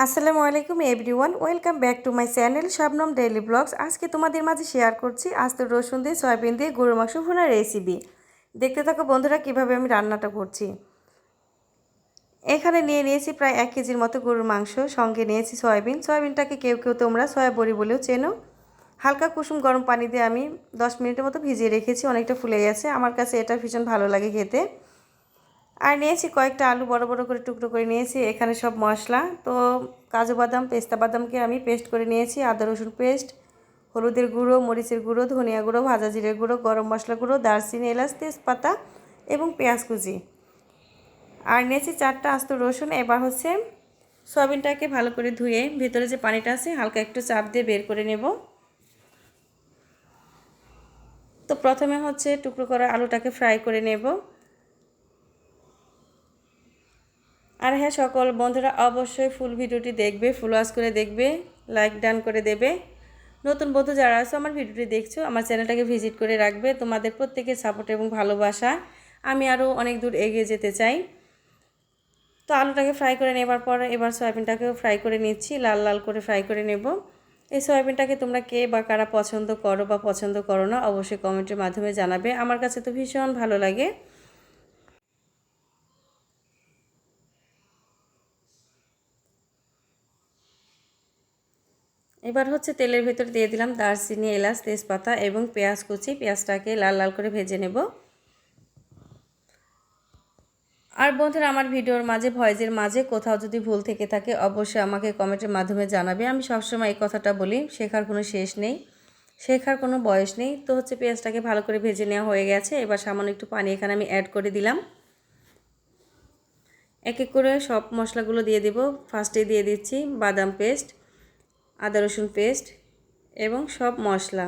আসসালামু আলাইকুম everyone, welcome back to my channel Shabnam daily blogs. আজকে তোমাদের মাঝে শেয়ার করছি আস্ত রসুন দিয়ে সয়াবিন দিয়ে গরুর মাংস ভুনার রেসিপি দেখতে থাকো বন্ধুরা কীভাবে আমি রান্নাটা করছি। এখানে নিয়ে নিয়েছি প্রায় এক কেজির মতো গরুর মাংস, সঙ্গে নিয়েছি সয়াবিন। সয়াবিনটাকে কেউ কেউ তোমরা সয়া বড়ি বলেও চেনো। হালকা কুসুম গরম পানি দিয়ে আমি দশ মিনিটের মতো ভিজিয়ে রেখেছি, অনেকটা ফুলে গেছে। আমার কাছে এটা ভীষণ ভালো লাগে খেতে। আর নিয়েছি কয়েকটা আলু বড় বড় করে টুকরো করে নিয়েছি, এখানে সব মশলা। তো কাজু বাদাম, পেস্তা বাদামকে আমি পেস্ট করে নিয়েছি, আদা, রসুন পেস্ট, হলুদের গুঁড়ো, মরিচের গুঁড়ো, ধনিয়া গুঁড়ো, ভাজা জিরের গুঁড়ো, গরম মশলা গুঁড়ো, দারচিনি, এলাচ, তেজপাতা এবং পেঁয়াজ কুচি। আর নিয়েছি চারটা আস্ত রসুন, এবার হচ্ছে সয়াবিনটাকে ভালো করে ধুয়ে ভেতরে যে পানিটা আছে, হালকা একটু চাপ দিয়ে বের করে নেব। তো প্রথমে হচ্ছে টুকরো করা আলুটাকে ফ্রাই করে নেব। আর হ্যাঁ সকল বন্ধুরা অবশ্যই ফুল ভিডিওটি দেখবে, ফুল ওয়াশ করে দেখবে লাইক ডান করে দেবে। নতুন বন্ধু যারা আছো, আমার ভিডিওটি দেখছ, আমার চ্যানেলটাকে ভিজিট করে রাখবে। তোমাদের প্রত্যেকের সাপোর্ট এবং ভালোবাসা। আমি আরও অনেক দূর এগিয়ে যেতে চাই। তো আলুটাকে ফ্রাই করে নেবার পর এবার সয়াবিনটাকেও ফ্রাই করে নিচ্ছি। লাল লাল করে ফ্রাই করে নেব। এই সয়াবিনটাকে তোমরা কে বা কারা পছন্দ করো বা পছন্দ করো না, অবশ্যই কমেন্টের মাধ্যমে জানাবে। আমার কাছে তো ভীষণ ভালো লাগে। এবার হচ্ছে তেলের ভেতর দিয়ে দিলাম দারচিনি, এলাচ, তেজপাতা এবং পেঁয়াজ কুচি। পেঁয়াজটাকে লাল লাল করে ভেজে নেব। আর বন্ধুরা, আমার ভিডিওর মাঝে ভয়েজের মাঝে কোথাও যদি ভুল থেকে থাকে, অবশ্যই আমাকে কমেন্টের মাধ্যমে জানাবে। আমি সবসময় এই কথাটা বলি, শেখার কোনো শেষ নেই, শেখার কোনো বয়স নেই। তো হচ্ছে পেঁয়াজটাকে ভালো করে ভেজে নেওয়া হয়ে গেছে। এবার সামান্য একটু পানি এখানে আমি অ্যাড করে দিলাম। এক এক করে সব মশলাগুলো দিয়ে দেব। ফার্স্টে দিয়ে দিচ্ছি বাদাম পেস্ট আদা রসুন পেস্ট এবং সব মশলা।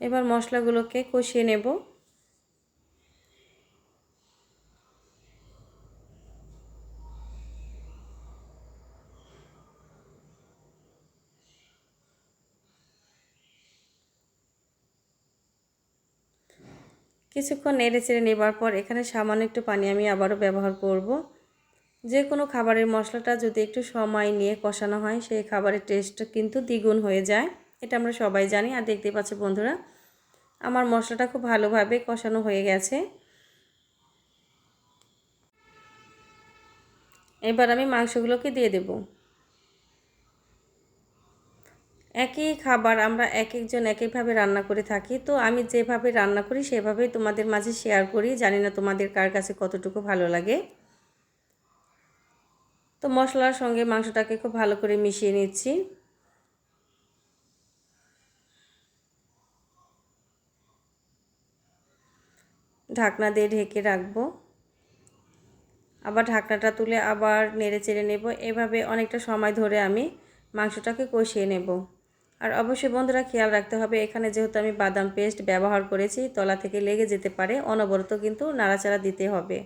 এবার মশলাগুলোকে কষিয়ে নেব। কিছুক্ষণ নেড়ে চেড়ে নেবার পর এখানে সামান্য একটু পানি আমি আবারও ব্যবহার করব। যে কোনো খাবারের মশলাটা যদি একটু সময় নিয়ে কষানো হয়, সেই খাবারের টেস্ট কিন্তু দ্বিগুণ হয়ে যায়। এটা আমরা সবাই জানি। আর দেখতে পাচ্ছি বন্ধুরা, আমার মশলাটা খুব ভালোভাবে কষানো হয়ে গেছে। এবার আমি মাংসগুলোকে দিয়ে দেবো। একই খাবার আমরা এক একজন এক একভাবে রান্না করে থাকি। তো আমি যেভাবে রান্না করি, সেভাবেই তোমাদের মাঝে শেয়ার করি। জানি না তোমাদের কার কাছে কতটুকু ভালো লাগে। তো মশলার সঙ্গে মাংসটাকে খুব ভালো করে মিশিয়ে নিচ্ছি। ঢাকনা দিয়ে ঢেকে রাখব। আবার ঢাকনাটা তুলে আবার নেড়ে চেড়ে নেব। এভাবে অনেকটা সময় ধরে আমি মাংসটাকে কষিয়ে নেব। আর অবশ্যই বন্ধুরা খেয়াল রাখতে হবে, এখানে যেহেতু আমি বাদাম পেস্ট ব্যবহার করেছি, তলা থেকে লেগে যেতে পারে, অনবরত কিন্তু নাড়াচাড়া দিতে হবে।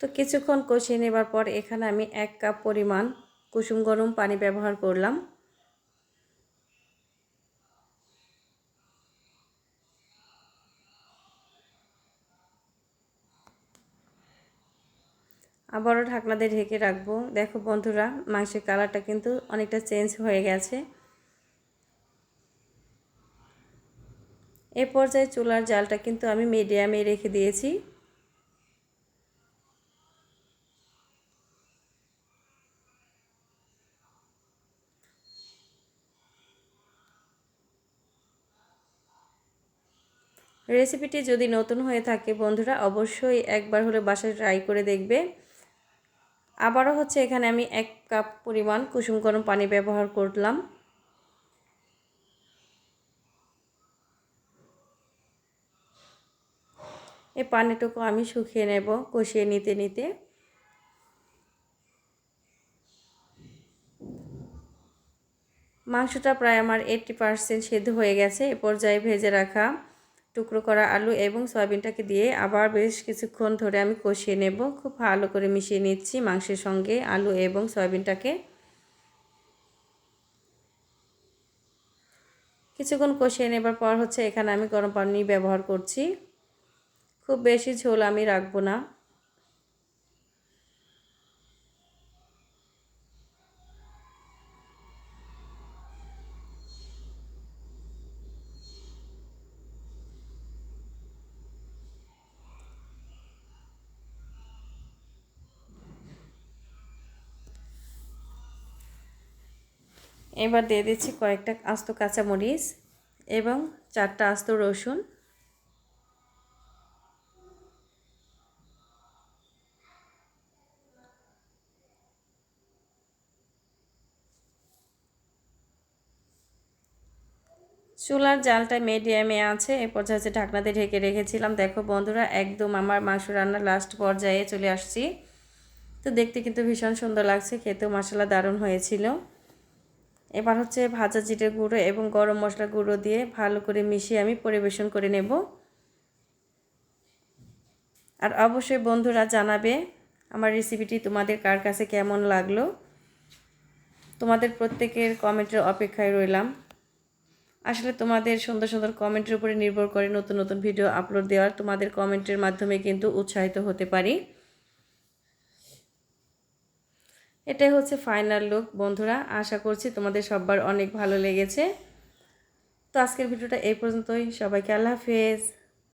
তো কিছুক্ষণ কষিয়ে নেবার পর এখানে আমি এক কাপ পরিমাণ কুসুম গরম পানি ব্যবহার করলাম। আবারও ঢাকনা দিয়ে ঢেকে রাখব। দেখো বন্ধুরা, মাংসের কালারটা কিন্তু অনেকটা চেঞ্জ হয়ে গেছে। এ পর্যায়ে চুলার জালটা কিন্তু আমি মিডিয়ামে রেখে দিয়েছি। রেসিপিটি যদি নতুন হয়ে থাকে বন্ধুরা, অবশ্যই একবার হলে বাসায় ট্রাই করে দেখবে। আবারও হচ্ছে এখানে আমি এক কাপ পরিমাণ কুসুম গরম পানি ব্যবহার করলাম। এই পানিটুকু আমি শুকিয়ে নেব কষিয়ে নিতে নিতে। মাংসটা প্রায় আমার এইট্টি পারসেন্ট সেদ্ধ হয়ে গেছে, এ পর্যায়ে ভেজে রাখা টুকরো করা আলু এবং সয়াবিনটাকে দিয়ে আবার বেশ কিছুক্ষণ ধরে আমি কষিয়ে নেব। খুব ভালো করে মিশিয়ে নিচ্ছি মাংসের সঙ্গে আলু এবং সয়াবিনটাকে। কিছুক্ষণ কষিয়ে নেবার পর হচ্ছে এখানে আমি গরম পানি ব্যবহার করছি। খুব বেশি ঝোল আমি রাখব না। এবার দিয়ে দিচ্ছি কয়েকটা আস্ত কাঁচামরিচ এবং চারটা আস্ত রসুন। চুলার জালটা মিডিয়ামে আছে, এ পর্যায়ে হচ্ছে ঢাকনাতে ঢেকে রেখেছিলাম। দেখো বন্ধুরা, একদম আমার মাংস রান্নার লাস্ট পর্যায়ে চলে আসছি। তো দেখতে কিন্তু ভীষণ সুন্দর লাগছে, খেতেও মশলা দারুণ হয়েছিল। এবার হচ্ছে ভাজা জিরের গুঁড়ো এবং গরম মশলা গুঁড়ো দিয়ে ভালো করে মিশিয়ে আমি পরিবেশন করে নেব। আর অবশ্যই বন্ধুরা জানাবে আমার রেসিপিটি তোমাদের কার কাছে কেমন লাগল। তোমাদের প্রত্যেকের কমেন্টের অপেক্ষায় রইলাম। আসলে তোমাদের সুন্দর সুন্দর কমেন্টের উপরে নির্ভর করে নতুন নতুন ভিডিও আপলোড দেওয়ার তোমাদের কমেন্টের মাধ্যমে কিন্তু উৎসাহিত হতে পারি। এটাই হচ্ছে ফাইনাল লুক বন্ধুরা। আশা করছি তোমাদের সবার অনেক ভালো লেগেছে। তো আজকের ভিডিওটা এই পর্যন্তই। সবাইকে আল্লাহ হাফেজ।